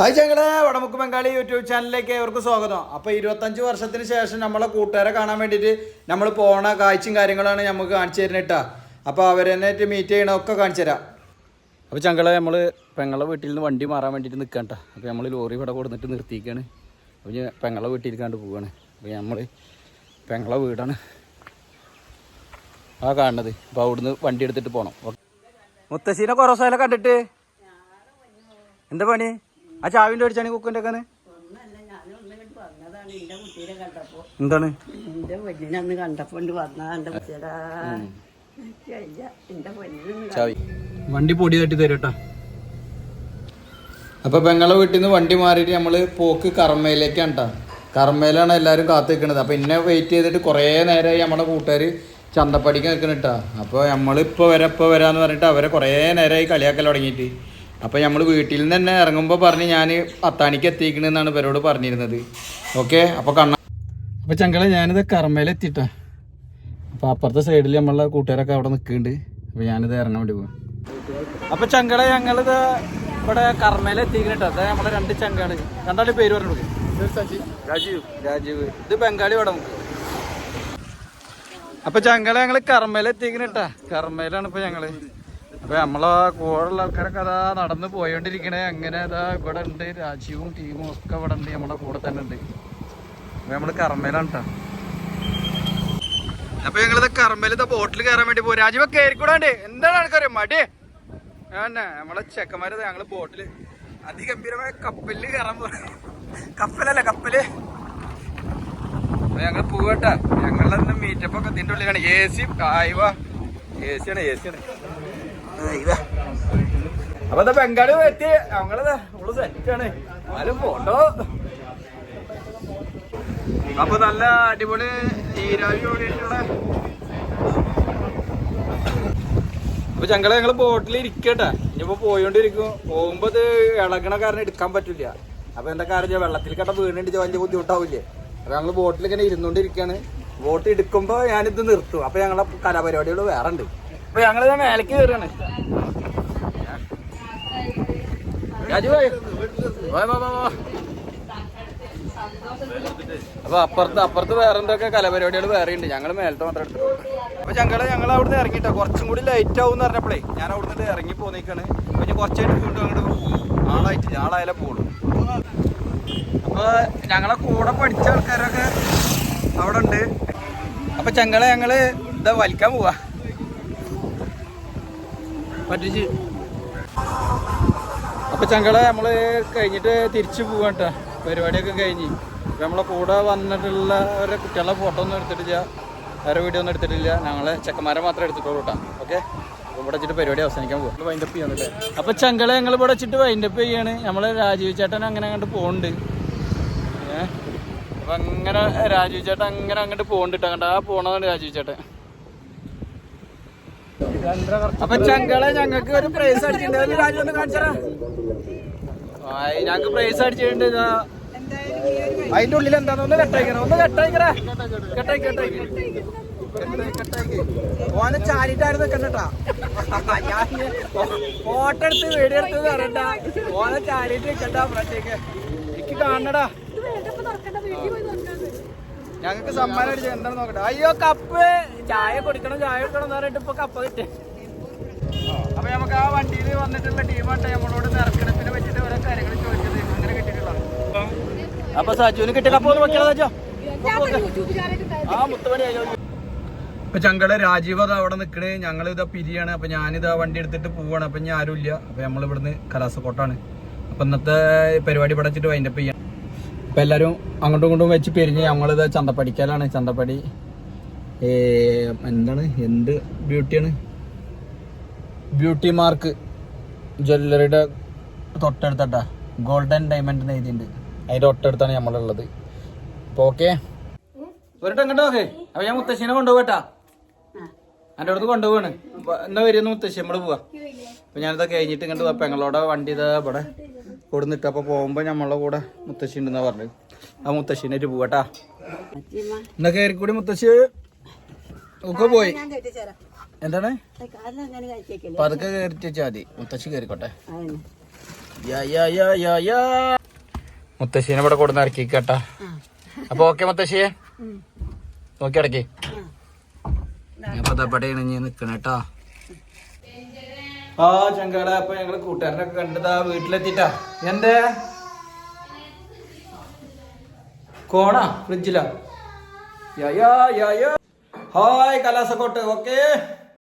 Hi ചങ്ങളെ Vadamukku Bengali YouTube ചാനലിലേക്ക് അവർക്ക് സ്വാഗതം. അപ്പോൾ ഇരുപത്തഞ്ച് വർഷത്തിന് ശേഷം നമ്മളെ കൂട്ടുകാരെ കാണാൻ വേണ്ടിയിട്ട് നമ്മൾ പോണ കാഴ്ചയും കാര്യങ്ങളാണ് നമുക്ക് കാണിച്ചു തരുന്നത് കേട്ടോ അപ്പോൾ അവരെന്നായിട്ട് മീറ്റ് ചെയ്യണമൊക്കെ കാണിച്ചു തരാം. അപ്പോൾ ചങ്ങളെ നമ്മൾ പെങ്ങളെ വീട്ടിൽ നിന്ന് വണ്ടി മാറാൻ വേണ്ടിയിട്ട് നിൽക്കാം കേട്ടോ അപ്പോൾ നമ്മൾ ലോറി ഇവിടെ കൊടുത്തിട്ട് നിർത്തിയിരിക്കുകയാണ് അപ്പോൾ ഞാൻ പെങ്ങളെ വീട്ടിലേക്കാണ്ട് പോവുകയാണ് അപ്പോൾ നമ്മൾ പെങ്ങളെ വീടാണ് ആ കാണുന്നത്. അപ്പോൾ അവിടുന്ന് വണ്ടി എടുത്തിട്ട് പോകണം മുത്തശ്ശീനെ കുറേ സ്ഥലം കണ്ടിട്ട്. എന്താ പണി? ആ ചാവിന്റെ അടിച്ചാണ് കുക്കുന്റെ ഒക്കെ എന്താണ്? വണ്ടി പൊടി തട്ടി തരട്ടാ അപ്പൊ പെങ്ങളെ വീട്ടിൽ നിന്ന് വണ്ടി മാറിയിട്ട് നമ്മൾ പോക്ക് കർമ്മയിലേക്കാണ് കേട്ടോ കർമ്മയിലാണ് എല്ലാവരും കാത്തു നിൽക്കുന്നത് അപ്പൊ ഇന്നെ വെയിറ്റ് ചെയ്തിട്ട് കുറേ നേരമായി നമ്മുടെ കൂട്ടുകാർ ചന്തപ്പടിക്ക് നിൽക്കണിട്ടാ അപ്പോൾ നമ്മളിപ്പോൾ വരാം ഇപ്പോൾ വരാന്ന് പറഞ്ഞിട്ട് അവരെ കുറേ നേരമായി കളിയാക്കൽ തുടങ്ങിയിട്ട്. അപ്പോൾ നമ്മൾ വീട്ടിൽ നിന്ന് തന്നെ ഇറങ്ങുമ്പോൾ പറഞ്ഞ് ഞാൻ അത്താണിക്ക് എത്തിക്കണെന്നാണ് ഇവരോട് പറഞ്ഞിരുന്നത്. ഓക്കെ? അപ്പോൾ കണ്ണ അപ്പോൾ ചങ്കളെ ഞാനിത് കർമ്മയിലെത്തിട്ടാ അപ്പോൾ അപ്പുറത്തെ സൈഡിൽ നമ്മളെ കൂട്ടുകാരൊക്കെ അവിടെ നിൽക്കുന്നുണ്ട് അപ്പോൾ ഞാനിത് ഇറങ്ങാൻ വേണ്ടി പോകും അപ്പോൾ ചങ്കളെ ഞങ്ങളിത് ഇവിടെ കർമ്മയിലെത്തിക്കണിട്ടോ അതായത് അത് നമ്മളെ രണ്ട് ചങ്കാണ്. രണ്ടാളുടെ പേര് പറഞ്ഞു രാജീവ്. രാജീവ്. ഇത് ബംഗാളി ഇവിടെ നമുക്ക് അപ്പൊ ചങ്കള ഞങ്ങൾ കർമ്മയിലെത്തിക്കണിട്ടാ കർമ്മയിലാണ് ഇപ്പൊ ഞങ്ങൾ. അപ്പൊ നമ്മളെ കൂടെയുള്ള ആൾക്കാരൊക്കെ അതാ നടന്നു പോയോണ്ടിരിക്കണേ. അങ്ങനെ അതാ ഇവിടെ ഉണ്ട് രാജീവും ടീമും ഒക്കെ ഇവിടെ ഉണ്ട് നമ്മളെ കൂടെ തന്നെ ഉണ്ട്. അപ്പൊ നമ്മൾ കർമ്മയിലാണ് കേട്ടോ അപ്പൊ ഞങ്ങളിത് കർമ്മയിലത്തെ ബോട്ടിൽ കയറാൻ വേണ്ടി പോകും രാജീവ് കയറിക്കൂടാണ്ട് എന്താണ് ആൾക്കാർ മടി. നമ്മളെ ചെക്കന്മാര് ഞങ്ങൾ ബോട്ടിൽ അതിഗംഭീരമായ കപ്പലിൽ കയറാൻ പോകും കപ്പലല്ല കപ്പൽ. ഞങ്ങൾ പോവട്ടെ ഞങ്ങളന്ന് മീറ്റപ്പ് ഒക്കെ ഇതിന്റെ ഉള്ളിലാണ്. എ സി ആയിവ എ സിയാണ് എ സി ആണ്. ആയിവാ. അപ്പൊ എന്താ ബംഗാളി പറ്റി ഞങ്ങളതാ നമ്മൾ സെറ്റാണ് എന്നാലും ഫോട്ടോ അപ്പൊ നല്ല അടിപൊളി അപ്പൊ ഞങ്ങൾ ഞങ്ങൾ ബോട്ടിൽ ഇരിക്കട്ടെ. ഇനിയിപ്പോ പോയോണ്ടിരിക്കും. പോകുമ്പോ ഇളകണ കാരണം എടുക്കാൻ പറ്റില്ല. അപ്പൊ എന്താ കാര്യം വെള്ളത്തിൽ കട്ട വീണിട്ട് വലിയ ബുദ്ധിമുട്ടാവില്ലേ? അപ്പൊ ഞങ്ങൾ ബോട്ടിൽ ഇങ്ങനെ ഇരുന്നോണ്ടിരിക്കാണ്. ബോട്ട് എടുക്കുമ്പോ ഞാനിത് നിർത്തും. അപ്പൊ ഞങ്ങളെ കലാപരിപാടികൾ വേറെ ഉണ്ട് അപ്പൊ ഞങ്ങൾ മേലേക്ക് കയറാണ്. അപ്പൊ അപ്പുറത്ത് അപ്പുറത്ത് വേറെ എന്തൊക്കെ കലപരിപാടികൾ വേറെ ഉണ്ട് ഞങ്ങൾ മേലത്തെ മാത്രം എടുത്തു അപ്പൊ ഞങ്ങൾ ഞങ്ങൾ അവിടുന്ന് ഇറങ്ങിട്ടോ. കുറച്ചും കൂടി ലൈറ്റ് ആവും എന്ന് പറഞ്ഞപ്പോഴേ ഞാൻ അവിടുന്ന് ഇറങ്ങി പോന്നേക്കാണ്. അപ്പൊ ഞാൻ കുറച്ചായിട്ട് വീണ്ടും അങ്ങോട്ട് പോകും. ആളായിട്ട് ആളായാലേ പോകുള്ളൂ അപ്പൊ ഞങ്ങളെ കൂടെ പഠിച്ച ആൾക്കാരൊക്കെ അവിടെ ഉണ്ട്. അപ്പൊ ചങ്ങളെ ഞങ്ങൾ ഇതാ വലിക്കാൻ പോവാ. പറ്റിച്ച്. അപ്പൊ ചങ്കളെ നമ്മൾ കഴിഞ്ഞിട്ട് തിരിച്ചു കേട്ടോ പരിപാടിയൊക്കെ കഴിഞ്ഞ്. നമ്മളെ കൂടെ വന്നിട്ടുള്ള ഒരു കുട്ടികളെ ഫോട്ടോ ഒന്നും എടുത്തിട്ടില്ല. വേറെ വീഡിയോ ഒന്നും എടുത്തിട്ടില്ല. ഞങ്ങളെ ചെക്കന്മാരെ മാത്രമേ എടുത്തിട്ടുള്ളൂ കേട്ടോ ഓക്കെ അപ്പൊ ഇവിടെ വെച്ചിട്ട് പരിപാടി അവസാനിക്കാൻ പോകും വൈൻഡപ്പ് ചെയ്യാന്നല്ലേ അപ്പൊ ചങ്കളെ ഞങ്ങൾ ഇവിടെ വെച്ചിട്ട് വൈൻഡപ്പ് ചെയ്യാണ്. നമ്മൾ രാജീവ് ചേട്ടൻ അങ്ങനെ അങ്ങോട്ട് പോകുന്നുണ്ട് ഏഹ് അപ്പൊ അങ്ങനെ രാജീവ് ചേട്ടൻ അങ്ങനെ അങ്ങോട്ട് പോകുന്നുണ്ട് കേട്ടോ ആ പോണതാണ് രാജീവ് ചേട്ടൻ. അപ്പൊ ചങ്കളെ ഞങ്ങൾക്ക് ഒരു പ്രൈസ് അടിച്ചിട്ടുണ്ട്. രാജു ഒന്ന് കാണിച്ചാ ഞങ്ങൾക്ക് പ്രൈസ് അടിച്ചിട്ടുണ്ട്. അതിന്റെ ഉള്ളിൽ എന്താന്ന് ഒന്ന് കെട്ടയക്കണം ഒന്ന് കെട്ടയക്കറ കെട്ടായി കെട്ടായി ഓനെ ചാരിട്ടായിരുന്നു നിക്കണ്ടട്ടാ ഞാൻ ഫോട്ടോ എടുത്ത് വീഡിയോ എടുത്ത് തരണ്ട ഓനെ ചാരിട്ട് നിക്കണ്ട ഫ്രണ്ടേക്ക് എനിക്ക് കാണണടാ. ഞങ്ങൾക്ക് സമ്മാനം അടിച്ചു എന്താണെന്ന് നോക്കട്ടെ. അയ്യോ കപ്പ്. ചായ കുടിക്കണം ചായ കുടിക്കണം എന്ന് പറഞ്ഞിട്ട് ഇപ്പൊ കപ്പ് കിട്ടി. അപ്പൊ നമുക്ക് ആ വണ്ടിയിൽ വന്നിട്ടുള്ള ടീമാട്ടെ നമ്മളോട് നിറക്കണത്തിനെ വെച്ചിട്ട് ഓരോ കാര്യങ്ങൾ ചോദിച്ചത്. അങ്ങനെ കിട്ടിയിട്ടുള്ളതാണ് അപ്പൊ സജുവിന് കിട്ടിയ കപ്പ് ഒന്ന് വെക്കണോ സജോ? ആ മുത്തുമണി ഇപ്പൊ ചങ്കൾ രാജീവ് അത് അവിടെ നിൽക്കണേ ഞങ്ങൾ ഇതാ പിരിയാണ്. അപ്പൊ ഞാനിതാ വണ്ടി എടുത്തിട്ട് പോവാണ്. അപ്പൊ ഞാൻ ആരും ഇല്ല അപ്പൊ നമ്മൾ ഇവിടുന്ന് കലാസക്കോട്ടാണ്. അപ്പൊ ഇന്നത്തെ പരിപാടി പഠിച്ചിട്ട് വൈൻഡപ്പ് ചെയ്യാം. അപ്പൊ എല്ലാരും അങ്ങോട്ടും ഇങ്ങോട്ടും വെച്ച് പിരിഞ്ഞ് ഞങ്ങളിത് ചന്തപ്പടിക്കലാണ്. ചന്തപ്പടി എന്താണ്? എന്ത് ബ്യൂട്ടിയാണ്? ബ്യൂട്ടി മാർക്ക് ജ്വല്ലറിയുടെ തൊട്ടടുത്തട്ടാ. ഗോൾഡൻ ഡയമണ്ട് നെയ്തിണ്ട് അതിന്റെ അതിന്റെ തൊട്ടടുത്താണ് നമ്മളുള്ളത്. അപ്പോൾ ഓക്കെ. ഒരിട്ട് അങ്ങോട്ട് ഓക്കെ അപ്പം ഞാൻ മുത്തശ്ശീനെ കൊണ്ടുപോകട്ടാ. എന്റെ അടുത്ത് കൊണ്ടുപോവാണ്. എന്നാ വരുന്ന മുത്തശ്ശി നമ്മൾ പോവാ. അപ്പം ഞാനിതൊക്കെ കഴിഞ്ഞിട്ട് ഇങ്ങോട്ട് പോവാ പെങ്ങളോടെ വണ്ടി ഇതാ ഇവിടെ. കൊടുന്നിട്ട് അപ്പൊ പോകുമ്പോ നമ്മളെ കൂടെ മുത്തശ്ശി ഉണ്ടെന്നാ പറഞ്ഞത്. ആ മുത്തശ്ശിനായിട്ട് പോവാട്ടാ. എന്നാ കയറി കൂടി മുത്തശ്ശി. ഒക്കെ പോയി. ഞാൻ എന്താണ്? പതുക്കെ കയറിട്ട് വെച്ചാൽ മതി മുത്തശ്ശി കയറിക്കോട്ടെ. മുത്തശ്ശീനെ ഇവിടെ കൊടുന്ന് ഇറക്കി കേട്ടാ അപ്പൊ ഓക്കെ മുത്തശ്ശിയെ. നോക്കി ഇടക്കി അപ്പൊ ഇതെവിടെയാണ് ഞാൻ നിക്കണ കേട്ടാ ആ ചങ്കാട അപ്പൊ ഞങ്ങൾ കൂട്ടുകാരനൊക്കെ കണ്ടതാ വീട്ടിലെത്തിട്ടാ. എന്തേ? കോണാ ഫ്രിഡ്ജിലാ. ഹായ് കലാസക്കോട്ട് ഓക്കേ.